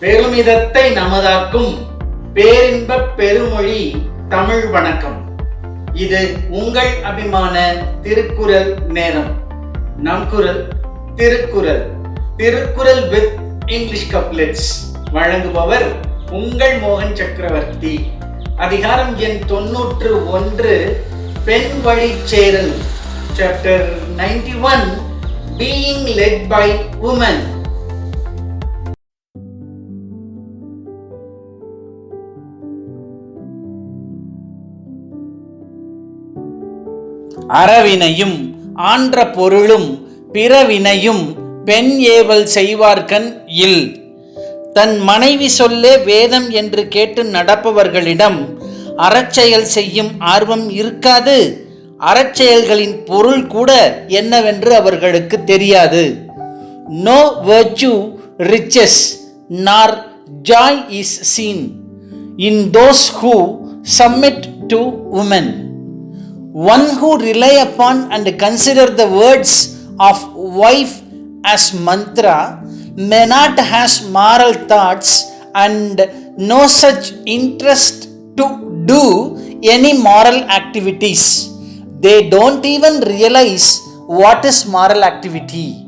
பெருமிதத்தை நமதாக்கும் பேரின்ப பெருமொழி தமிழ் வணக்கம். இது உங்கள் அபிமான திருக்குறள் நேரம். நம் குரல் Thirukkural. Thirukkural with English couplets வழங்குபவர் உங்கள் மோகன் சக்கரவர்த்தி. அதிகாரம் எண் தொன்னூற்று ஒன்று பெண் வழி Cheral. Chapter ninety one being led by women அறவினையும் ஆன்ற பொருளும் பிறவினையும் பெண் ஏவல் செய்வார்கண் இல். தன் மனைவி சொல்லே வேதம் என்று கேட்டு நடப்பவர்களிடம் அறச்செயல் செய்யும் ஆர்வம் இருக்காது அறச்செயல்களின் பொருள் கூட என்னவென்று அவர்களுக்கு தெரியாது. No virtue riches nor joy is seen in those who submit to women one who rely upon and consider the words of wife as mantra may not has moral thoughts and no such interest to do any moral activities. They don't even realize what is moral activity